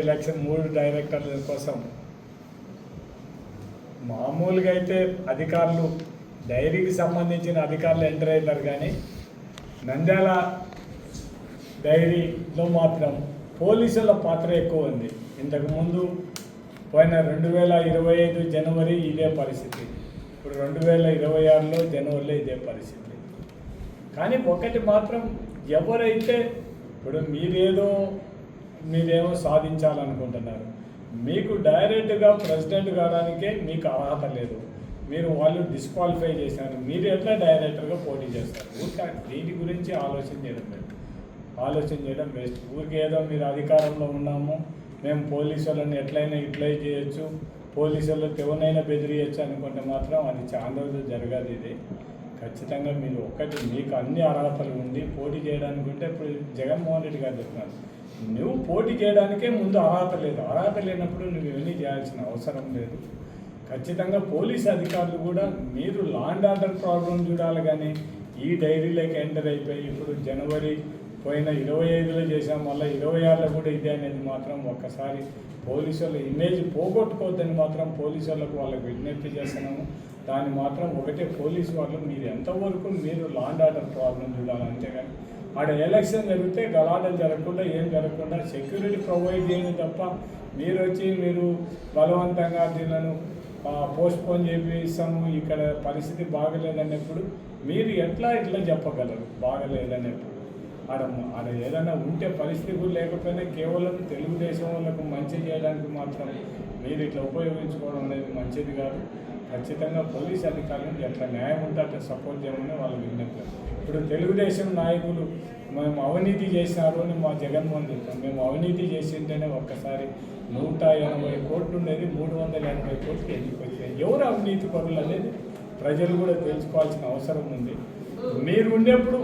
Election మూడు డైరెక్టర్ల కోసం. మామూలుగా అయితే అధికారులు డైరీకి సంబంధించిన అధికారులు ఎంటర్ అవుతారు కానీ నంద్యాల డైరీలో మాత్రం పోలీసుల పాత్ర ఎక్కువ ఉంది. ఇంతకుముందు పోయిన రెండు వేల ఇరవై ఐదు జనవరి ఇదే పరిస్థితి. ఇప్పుడు రెండు వేల ఇరవై ఆరులో జనవరిలో ఇదే పరిస్థితి. కానీ ఒకటి మాత్రం ఎవరైతే ఇప్పుడు మీరేదో మీరేమో సాధించాలనుకుంటున్నారు. మీకు డైరెక్ట్గా ప్రెసిడెంట్ కావడానికే మీకు అర్హత లేదు. మీరు వాళ్ళు డిస్క్వాలిఫై చేశారు. మీరు ఎట్లా డైరెక్టర్గా పోటీ చేస్తారు? ఊరికే దీని గురించి ఆలోచన చేయడం లేదు. ఆలోచన చేయడం బెస్ట్ ఊరికి ఏదో మీరు అధికారంలో ఉన్నాము. మేము పోలీసు వాళ్ళని ఎట్లయినా ఇట్లై చేయొచ్చు. పోలీసు వాళ్ళకి ఎవరినైనా బెదిరియచ్చు అనుకుంటే మాత్రం అది చాలా రోజులు జరగదు ఇది. ఖచ్చితంగా మీరు ఒకటి మీకు అన్ని అర్హతలు ఉండి పోటీ చేయడానికి ఉంటే ఇప్పుడు జగన్మోహన్ రెడ్డి గారు చెప్తున్నారు నువ్వు పోటీ చేయడానికే ముందు అర్హత లేదు. అర్హత లేనప్పుడు నువ్వు ఇవన్నీ చేయాల్సిన అవసరం లేదు. ఖచ్చితంగా పోలీస్ అధికారులు కూడా మీరు లాండ్ ఆర్డర్ ప్రాబ్లం చూడాలి కానీ ఈ డైరీలోకి ఎంటర్ అయిపోయి ఇప్పుడు జనవరి పోయిన ఇరవై ఐదులో చేసాం మళ్ళీ ఇరవై ఆరులో కూడా ఇదే అనేది మాత్రం ఒక్కసారి పోలీసు వాళ్ళ ఇమేజ్ పోగొట్టుకోవద్దని మాత్రం పోలీసు వాళ్ళకు వాళ్ళకి విజ్ఞప్తి చేస్తున్నాము. దాన్ని మాత్రం ఒకటే పోలీసు వాళ్ళు మీరు ఎంతవరకు మీరు లాండ్ ఆర్డర్ ప్రాబ్లం చూడాలి అంతేగాని ఆడ ఎలక్షన్ జరిగితే గలాటలు జరగకుండా ఏం జరగకుండా సెక్యూరిటీ ప్రొవైడ్ చేయను తప్ప మీరు వచ్చి మీరు బలవంతంగా దీనిలను పోస్ట్పోన్ చేపిస్తాము ఇక్కడ పరిస్థితి బాగలేదన్నప్పుడు మీరు ఎట్లా ఇట్లా చెప్పగలరు? బాగలేదన్నప్పుడు. ఆడ ఆడ ఏదైనా ఉంటే పరిస్థితి కూడా లేకపోయినా కేవలం తెలుగుదేశం వాళ్ళకు మంచి చేయడానికి మాత్రం మీరు ఇట్లా ఉపయోగించుకోవడం అనేది మంచిది కాదు. ఖచ్చితంగా పోలీస్ అధికారులను ఎట్లా న్యాయం ఉంటే అట్లా సపోర్ట్ చేయమని వాళ్ళ విజ్ఞప్తి ఇప్పుడు తెలుగుదేశం నాయకులు మేము అవినీతి చేసినారు అని మా జగన్మోహన్ చెప్తాం మేము అవినీతి చేసింటేనే ఒక్కసారి నూట ఎనభై కోట్లు ఉండేది మూడు వందల ఎనభై కోట్లు ఎందుకు ఎవరు అవినీతి పరులు అనేది ప్రజలు కూడా తెలుసుకోవాల్సిన అవసరం ఉంది. మీరు ఉండేప్పుడు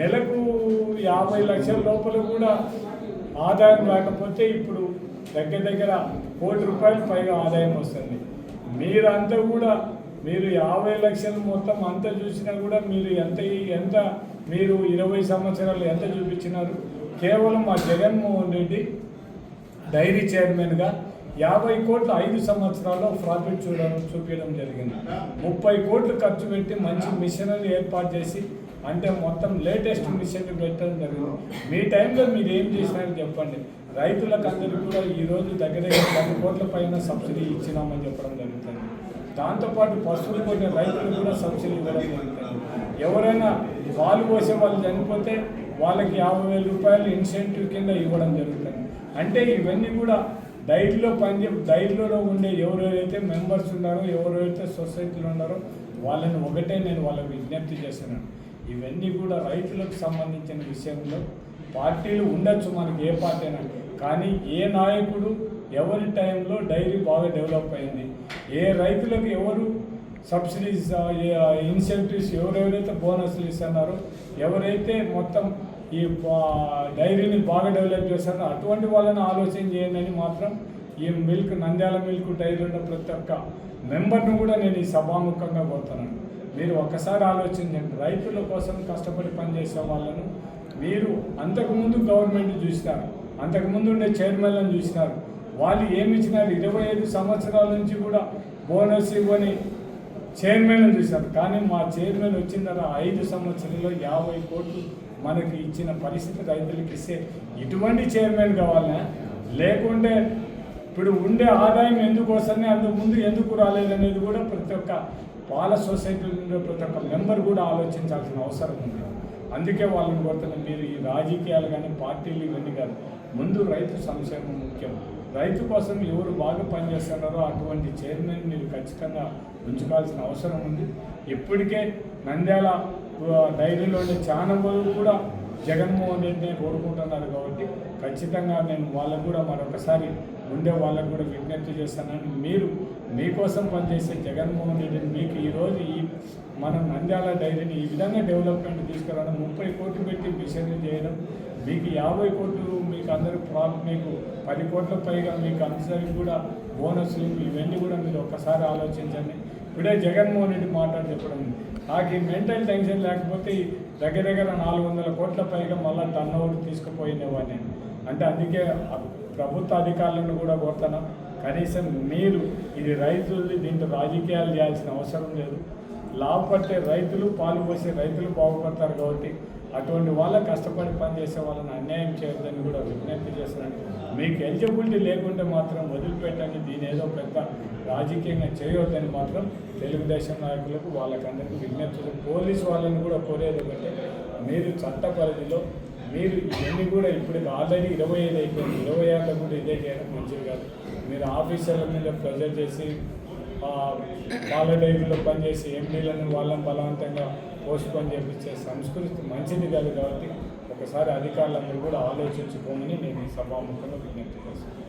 నెలకు యాభై లక్షల లోపల కూడా ఆదాయం రాకపోతే ఇప్పుడు దగ్గర దగ్గర కోటి రూపాయలు పైగా ఆదాయం వస్తుంది. మీరంతా కూడా మీరు యాభై లక్షలు మొత్తం అంతా చూసినా కూడా మీరు ఎంత ఎంత మీరు ఇరవై సంవత్సరాలు ఎంత చూపించినారు? కేవలం మా జగన్మోహన్ రెడ్డి డైరీ చైర్మన్గా యాభై కోట్లు ఐదు సంవత్సరాల్లో ప్రాఫిట్ చూడడం చూపించడం జరిగింది. ముప్పై కోట్లు ఖర్చు పెట్టి మంచి మిషనరీ ఏర్పాటు చేసి అంటే మొత్తం లేటెస్ట్ మిషన్ పెట్టడం జరిగింది. మీ టైంలో మీరు ఏం చేసినారని చెప్పండి. రైతులకు అందరికీ కూడా ఈరోజు దగ్గర దగ్గర పది కోట్ల పైన సబ్సిడీ ఇచ్చినామని చెప్పడం జరుగుతుంది. దాంతోపాటు పశువులు కొట్టిన రైతులకు కూడా సబ్సిడీ ఇవ్వడం జరుగుతుంది. ఎవరైనా పాలు పోసే వాళ్ళు చనిపోతే వాళ్ళకి యాభై వేల రూపాయలు ఇన్సెంటివ్ కింద ఇవ్వడం జరుగుతుంది. అంటే ఇవన్నీ కూడా డైరీలో పనిచే డైరీలో ఉండే ఎవరెవరైతే మెంబర్స్ ఉన్నారో ఎవరెవరైతే సొసైటీలో ఉన్నారో వాళ్ళని ఒకటే నేను వాళ్ళకి విజ్ఞప్తి చేస్తున్నాను. ఇవన్నీ కూడా రైతులకు సంబంధించిన విషయంలో పార్టీలు ఉండొచ్చు మనకి ఏ పార్టీ అయినా. కానీ ఏ నాయకుడు ఎవరి టైంలో డైరీ బాగా డెవలప్ అయింది? ఏ రైతులకు ఎవరు సబ్సిడీస్ ఇన్సెంటివ్స్ ఎవరెవరైతే బోనస్లు ఇస్తున్నారో ఎవరైతే మొత్తం ఈ డైరీని బాగా డెవలప్ చేస్తారో అటువంటి వాళ్ళని ఆలోచన చేయండి మాత్రం ఈ మిల్క్ నంద్యాల మిల్క్ డైరీ ఉన్న ప్రతి ఒక్క మెంబర్ను కూడా నేను ఈ సభాముఖంగా కోరుతున్నాను. మీరు ఒక్కసారి ఆలోచించండి. రైతుల కోసం కష్టపడి పనిచేసే వాళ్ళను మీరు అంతకుముందు గవర్నమెంట్ చూసినారు. అంతకుముందు ఉండే చైర్మన్లను చూసినారు. వాళ్ళు ఏమి ఇచ్చినారు? ఇరవై ఐదు సంవత్సరాల నుంచి కూడా బోనస్ ఇవ్వని చైర్మన్ చూశారు కానీ మా చైర్మన్ వచ్చిన తర్వాత ఐదు సంవత్సరాల్లో యాభై కోట్లు మనకి ఇచ్చిన పరిస్థితి రైతులకు ఇస్తే ఇటువంటి చైర్మన్ కావాలా లేకుంటే ఇప్పుడు ఉండే ఆదాయం ఎందుకోసమే అంతకుముందు ముందు ఎందుకు రాలేదనేది కూడా ప్రతి ఒక్క పాల సొసైటీలో ప్రతి ఒక్క మెంబర్ కూడా ఆలోచించాల్సిన అవసరం ఉంది. అందుకే వాళ్ళని కోరుతున్న మీరు ఈ రాజకీయాలు కానీ పార్టీలు ఇవన్నీ కాదు. ముందు రైతు సంక్షేమం ముఖ్యం. రైతు కోసం ఎవరు బాగా పనిచేస్తున్నారో అటువంటి చైర్మన్ మీరు ఖచ్చితంగా ఉంచుకోవాల్సిన అవసరం ఉంది. ఇప్పటికే నంద్యాల ఆ, డైరీలో ఉండే చాలా మంది కూడా జగన్మోహన్ రెడ్డిని కోరుకుంటున్నారు కాబట్టి ఖచ్చితంగా నేను వాళ్ళకు కూడా మరొకసారి ఉండే వాళ్ళకు కూడా విజ్ఞప్తి చేస్తానని మీరు మీకోసం పనిచేసే జగన్మోహన్ రెడ్డిని మీకు ఈరోజు ఈ మనం నంద్యాల డైరీని ఈ విధంగా డెవలప్మెంట్ తీసుకురావడం ముప్పై కోట్లు పెట్టి మిషన్ చేయడం మీకు యాభై కోట్లు మీకు అందరూ ప్రా- మీకు పది కోట్ల పైగా మీకు అందరికి కూడా బోనస్లు ఇవన్నీ కూడా మీరు ఒక్కసారి ఆలోచించండి. ఇప్పుడే జగన్మోహన్ రెడ్డి మాట్లాడి చెప్పడం నాకు ఈ మెంటల్ టెన్షన్ లేకపోతే దగ్గర దగ్గర నాలుగు వందల కోట్ల పైగా మళ్ళీ టర్న్ ఓవర్ తీసుకుపోయినవాడిని అంటే అందుకే ప్రభుత్వ అధికారులను కూడా కోరుతున్నాం కనీసం మీరు ఇది రైతులది దీంట్లో రాజకీయాలు చేయాల్సిన అవసరం లేదు. లాభపడితే రైతులు పాలు పోసే రైతులు బాగుపడతారు కాబట్టి అటువంటి వాళ్ళ కష్టపడి పనిచేసే వాళ్ళని అన్యాయం చేయొద్దని కూడా విజ్ఞప్తి చేస్తున్నాను. మీకు ఎలిజిబిలిటీ లేకుంటే మాత్రం వదిలిపెట్టండి. దీని ఏదో పెద్ద రాజకీయంగా చేయొద్దని మాత్రం తెలుగుదేశం నాయకులకు వాళ్ళకందరికీ విజ్ఞప్తి పోలీసు వాళ్ళని కూడా కోరేది ఒకటే మీరు చట్ట పరిధిలో మీరు ఇవన్నీ కూడా ఇప్పుడు ఆల్రెడీ ఇరవై ఐదు అయిపోయింది. ఇరవై ఆరులో కూడా ఇదే చేయడం మంచిది కాదు. మీరు ఆఫీసర్ల మీద ప్రెజర్ చేసి పాలడైరీలో పనిచేసి ఎంపీలను వాళ్ళని బలవంతంగా పోస్ట్ పోన్ చేపించే సంస్కృతి మంచిది కాదు కాబట్టి ఒకసారి అధికారులందరూ కూడా ఆలోచించుకోమని నేను ఈ సభాముఖంలో విజ్ఞప్తి చేస్తాను